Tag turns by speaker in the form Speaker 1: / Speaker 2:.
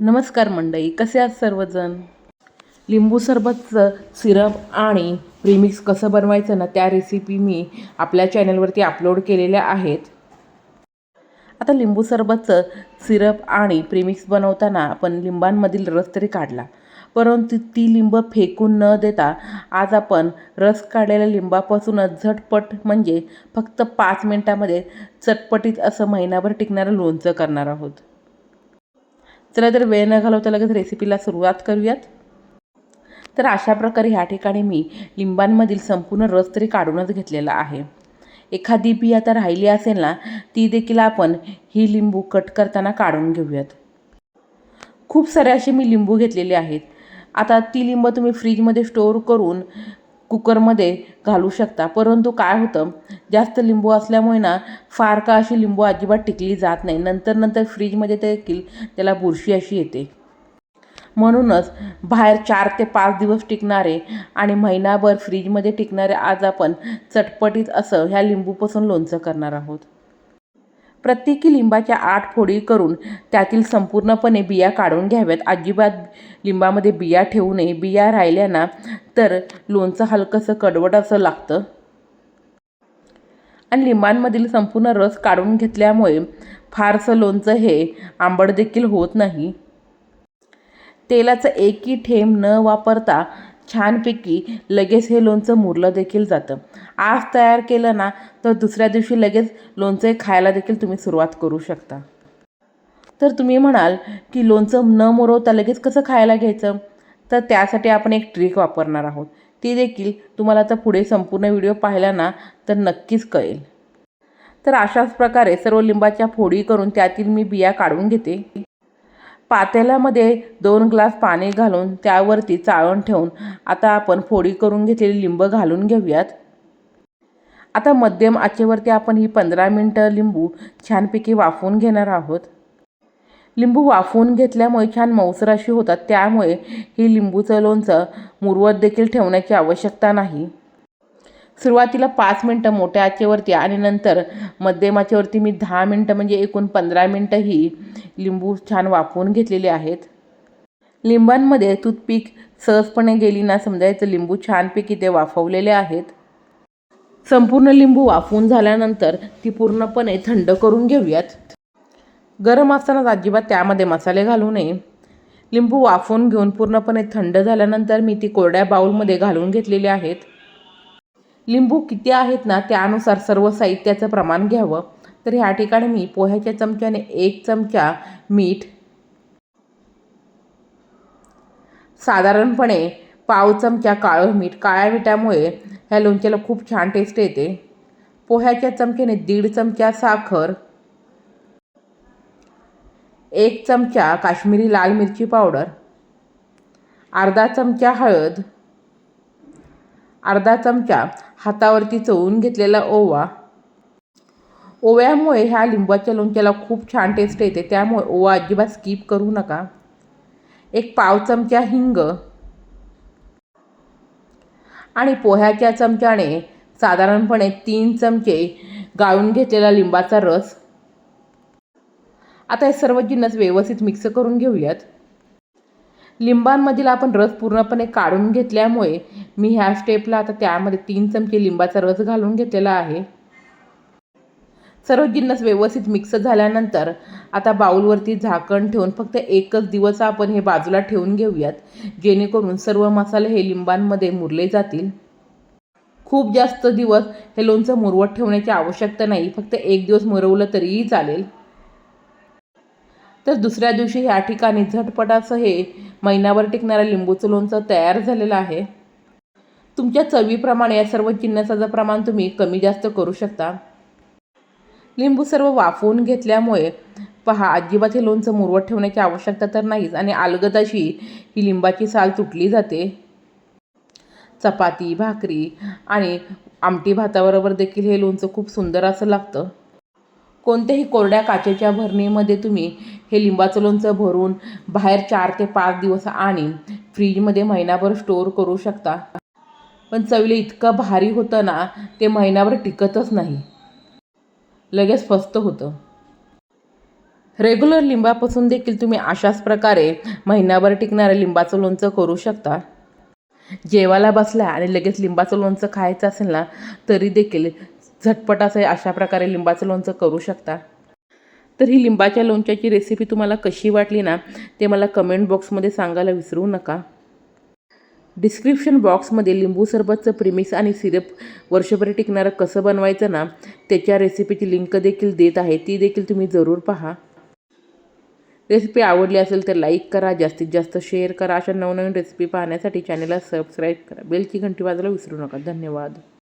Speaker 1: नमस्कार मंडई कसे आहात सर्वजण? लिंबू सरबतचं सिरप आणि प्रीमिक्स कसं बनवायचं ना त्या रेसिपी मी आपल्या चॅनलवरती अपलोड केलेल्या आहेत. आता लिंबू सरबतचं सिरप आणि प्रीमिक्स बनवताना आपण लिंबांमधील रस तरी काढला परंतु ती लिंब फेकून न देता आज आपण रस काढलेल्या लिंबापासूनच झटपट म्हणजे फक्त पाच मिनटामध्ये चटपटीत असं महिनाभर टिकणारं लोणचं करणार आहोत. चला तर वेळ न घालवता लगेच रेसिपीला सुरुवात करूयात. तर अशा प्रकारे ह्या ठिकाणी मी लिंबांमधील संपूर्ण रस तरी काढूनच घेतलेला आहे. एखादी बी आता राहिली असेल ना ती देखील आपण ही लिंबू कट करताना काढून घेऊयात. खूप सारे असे मी लिंबू घेतलेले आहेत. आता ती लिंब तुम्ही फ्रीजमध्ये स्टोअर करून कुकरमध्ये घालू शकता. परंतु काय होतं जास्त लिंबू असल्यामुळे ना फार का अशी लिंबू अजिबात टिकली जात नाही. नंतर नंतर फ्रीजमध्ये देखील त्याला बुरशी अशी येते. म्हणूनच बाहेर चार ते पाच दिवस टिकणारे आणि महिनाभर फ्रीजमध्ये टिकणारे आज आपण चटपटीत असं ह्या लिंबूपासून लोणचं करणार आहोत. प्रत्येकी लिंबाच्या आठ फोडी करून त्यातील संपूर्णपणे बिया काढून घ्याव्यात. अजिबात लिंबामध्ये बिया ठेवू नये. बिया राहिल्या ना तर लोणचं हलकंसं कडवट असं लागतं. आणि लिंबांमधील संपूर्ण रस काढून घेतल्यामुळे फारसं लोणचं हे आंबट देखील होत नाही. तेलाचं एकही थेंब न वापरता छानपैकी लगेच हे लोणचं मुरलं देखील जातं. आज तयार केलं ना तर दुसऱ्या दिवशी लगेच लोणचं खायला देखील तुम्ही सुरुवात करू शकता. तर तुम्ही म्हणाल की लोणचं न मुरवता लगेच कसं खायला घ्यायचं? तर त्यासाठी आपण एक ट्रिक वापरणार आहोत. ती देखील तुम्हाला आता पुढे संपूर्ण व्हिडिओ पाहिला ना तर नक्कीच कळेल. तर अशाच प्रकारे सर्व लिंबाच्या फोडी करून त्यातील मी बिया काढून घेते. पातेल्यामध्ये दोन ग्लास पाणी घालून त्यावरती चाळण ठेवून आता आपण फोडी करून घेतलेली लिंब घालून घेऊयात. आता मध्यम आचेवरती आपण ही पंधरा मिनटं लिंबू छानपैकी वाफवून घेणार आहोत. लिंबू वाफवून घेतल्यामुळे छान मौसर अशी होतात त्यामुळे ही लिंबूचं लोणचं मुरवत देखील ठेवण्याची आवश्यकता नाही. सुरुवातीला पाच मिनटं मोठ्या आचेवरती आणि नंतर मध्यम आचेवरती मी दहा मिनटं म्हणजे एकूण पंधरा मिनटं ही लिंबू छान वाफवून घेतलेले आहेत. लिंबांमध्ये तूथपीक सहजपणे गेली ना समजायचं लिंबू छानपैकी ते वाफवलेले आहेत. संपूर्ण लिंबू वाफवून झाल्यानंतर ती पूर्णपणे थंड करून घेऊयात. गरम असतानाच अजिबात त्यामध्ये मसाले घालू नये. लिंबू वाफवून घेऊन पूर्णपणे थंड झाल्यानंतर मी ती कोरड्या बाऊलमध्ये घालून घेतलेली आहेत. लिंबू किती आहेत ना त्यानुसार सर्व साहित्याचं प्रमाण घ्यावं. तर ह्या ठिकाणी मी पोह्याच्या चमच्याने एक चमचा मीठ साधारणपणे पाव चमचा काळं मीठ काळ्या मिठामुळे ह्या लोणच्याला खूप छान टेस्ट येते. पोह्याच्या चमच्याने दीड चमचा साखर एक चमचा काश्मीरी लाल मिरची पावडर अर्धा चमचा हळद अर्धा चमचा हातावरती चवून घेतलेला ओवा. ओव्यामुळे ह्या लिंबाच्या लोणच्याला खूप छान टेस्ट येते. त्यामुळे ओवा अजिबात स्किप करू नका. एक पाव चमचा हिंग. आणि पोह्याच्या चमच्याने साधारणपणे तीन चमचे गाळून घेतलेला लिंबाचा रस. आता हे सर्व जिन्नस व्यवस्थित मिक्स करून घेऊयात. लिंबांमधील आपण रस पूर्णपणे काढून घेतल्यामुळे मी ह्या स्टेपला आता त्यामध्ये तीन चमचे लिंबाचा रस घालून घेतलेला आहे. सर्व जिन्नस व्यवस्थित मिक्स झाल्यानंतर आता बाऊलवरती झाकण ठेवून फक्त एकच दिवस आपण हे बाजूला ठेवून घेऊयात जेणेकरून सर्व मसाले हे लिंबांमध्ये मुरले जातील. खूप जास्त दिवस हे लोणचं मुरवत ठेवण्याची आवश्यकता नाही फक्त एक दिवस मुरवलं तरीही चालेल. तर दुसऱ्या दिवशी ह्या ठिकाणी झटपटाचं हे महिनाभर टिकणारं लिंबूचं लोणचं तयार झालेलं आहे. तुमच्या चवीप्रमाणे या सर्व जिन्नसाचं प्रमाण तुम्ही कमी जास्त करू शकता. लिंबू सर्व वाफवून घेतल्यामुळे पहा अजिबात हे लोणचं मुरवत ठेवण्याची आवश्यकता तर नाहीच आणि अलगदाशी ही लिंबाची साल तुटली जाते. चपाती भाकरी आणि आमटी भाताबरोबर देखील हे लोणचं खूप सुंदर असं लागतं. कोणत्याही कोरड्या काचेच्या भरणीमध्ये तुम्ही हे लिंबाचं लोणचं भरून बाहेर चार ते पाच दिवस आणि फ्रीजमध्ये महिनाभर स्टोअर करू शकता. पण चवीला इतकं भारी होतं ना ते महिनाभर टिकतच नाही. लगेच फस्त होतं. रेग्युलर लिंबापासून देखील तुम्ही अशाच प्रकारे महिनाभर टिकणाऱ्या लिंबाचं लोणचं करू शकता. जेवायला बसला आणि लगेच लिंबाचं लोणचं खायचं असेल ना तरी देखील झटपट असं अशा प्रकारे लिंबाचं लोणचं करू शकता. तर ही लिंबाच्या लोणच्याची रेसिपी तुम्हाला कशी वाटली ना ते मला कमेंट बॉक्समध्ये सांगायला विसरू नका. डिस्क्रिप्शन बॉक्समध्ये लिंबू सरबतचं प्रिमिक्स आणि सिरप वर्षभर टिकणारं कसं बनवायचं ना त्याच्या रेसिपीची लिंक देखील देत आहे ती देखील तुम्ही जरूर पहा. रेसिपी आवडली असेल तर लाईक करा जास्तीत जास्त शेअर करा अशा नवनवीन रेसिपी पाहण्यासाठी चॅनलला सबस्क्राईब करा. बेलची घंटी वाजायला विसरू नका. धन्यवाद.